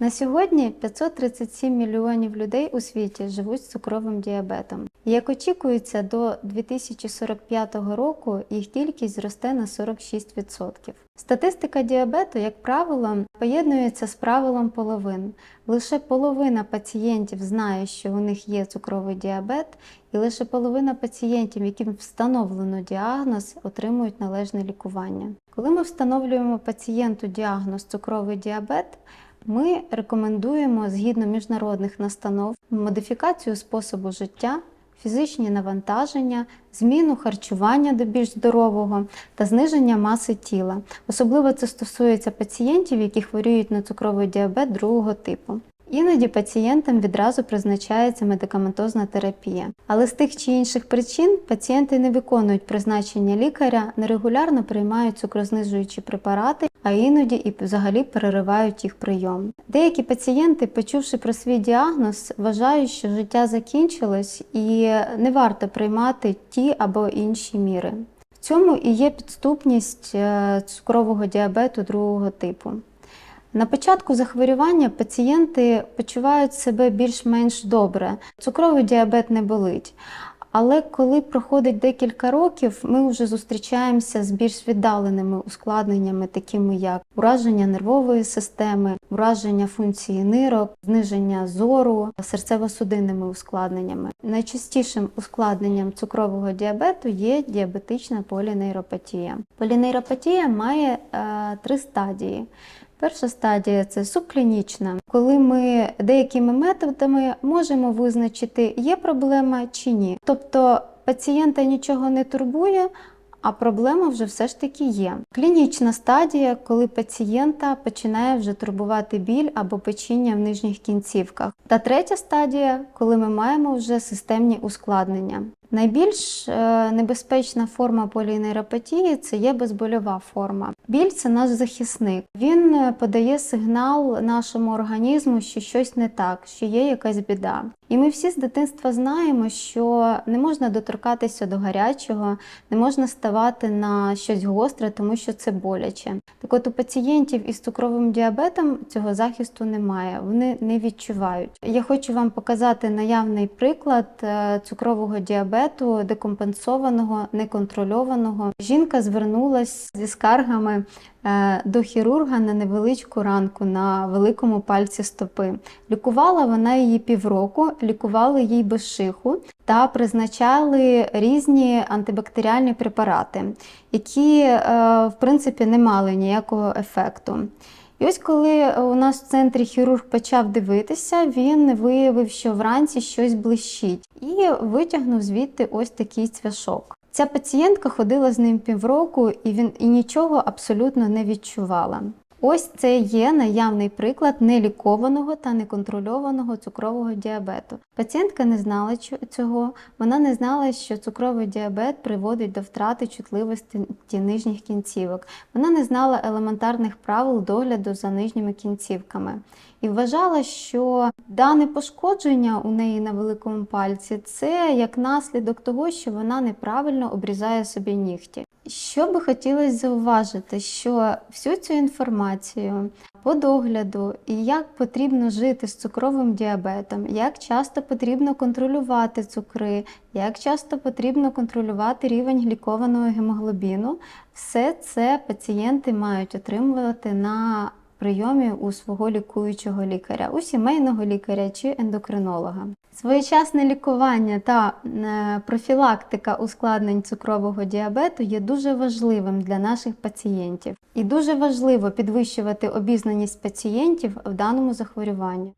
На сьогодні 537 мільйонів людей у світі живуть з цукровим діабетом. Як очікується, до 2045 року їх кількість зросте на 46%. Статистика діабету, як правило, поєднується з правилом половин. Лише половина пацієнтів знає, що у них є цукровий діабет, і лише половина пацієнтів, яким встановлено діагноз, отримують належне лікування. Коли ми встановлюємо пацієнту діагноз цукровий діабет, ми рекомендуємо згідно міжнародних настанов модифікацію способу життя, фізичні навантаження, зміну харчування до більш здорового та зниження маси тіла. Особливо це стосується пацієнтів, які хворіють на цукровий діабет другого типу. Іноді пацієнтам відразу призначається медикаментозна терапія. Але з тих чи інших причин пацієнти не виконують призначення лікаря, нерегулярно приймають цукрознижуючі препарати, а іноді і взагалі переривають їх прийом. Деякі пацієнти, почувши про свій діагноз, вважають, що життя закінчилось і не варто приймати ті або інші міри. В цьому і є підступність е, цукрового діабету другого типу. На початку захворювання пацієнти почувають себе більш-менш добре. Цукровий діабет не болить. Але коли проходить декілька років, ми вже зустрічаємося з більш віддаленими ускладненнями, такими як ураження нервової системи, ураження функції нирок, зниження зору, серцево-судинними ускладненнями. Найчастішим ускладненням цукрового діабету є діабетична полінейропатія. Полінейропатія має е, три стадії. Перша стадія це субклінічна, коли ми деякими методами можемо визначити, є проблема чи ні. Тобто пацієнта нічого не турбує, а проблема вже все ж таки є. Клінічна стадія, коли пацієнта починає вже турбувати біль або печіння в нижніх кінцівках. Та третя стадія, коли ми маємо вже системні ускладнення. Найбільш е, небезпечна форма полінейропатії це є безбольова форма. Біль це наш захисник. Він е, подає сигнал нашому організму, що щось не так, що є якась біда. І ми всі з дитинства знаємо, що не можна доторкатися до гарячого, не можна ставати на щось гостре, тому що це боляче. Так от у пацієнтів із цукровим діабетом цього захисту немає, вони не відчувають. Я хочу вам показати наявний приклад е, цукрового діабету декомпенсованого, неконтрольованого. Жінка звернулася зі скаргами е, до хірурга на невеличку ранку на великому пальці стопи. Лікувала вона її півроку, лікували їй безшиху та призначали різні антибактеріальні препарати, які, е, в принципі, не мали ніякого ефекту. І ось коли у нас в центрі хірург почав дивитися, він виявив, що вранці щось блищить, і витягнув звідти ось такий цвяшок. Ця пацієнтка ходила з ним півроку, і він і нічого абсолютно не відчувала. Ось це є наявний приклад нелікованого та неконтрольованого цукрового діабету. Пацієнтка не знала цього, вона не знала, що цукровий діабет приводить до втрати чутливості нижніх кінцівок. Вона не знала елементарних правил догляду за нижніми кінцівками і вважала, що дане пошкодження у неї на великому пальці це як наслідок того, що вона неправильно обрізає собі нігті. Що би хотілося зауважити, що всю цю інформацію по догляду і як потрібно жити з цукровим діабетом, як часто потрібно контролювати цукри, як часто потрібно контролювати рівень глікованого гемоглобіну, все це пацієнти мають отримувати на прийомі у свого лікуючого лікаря, у сімейного лікаря чи ендокринолога. Своєчасне лікування та е, профілактика ускладнень цукрового діабету є дуже важливим для наших пацієнтів, і дуже важливо підвищувати обізнаність пацієнтів в даному захворюванні.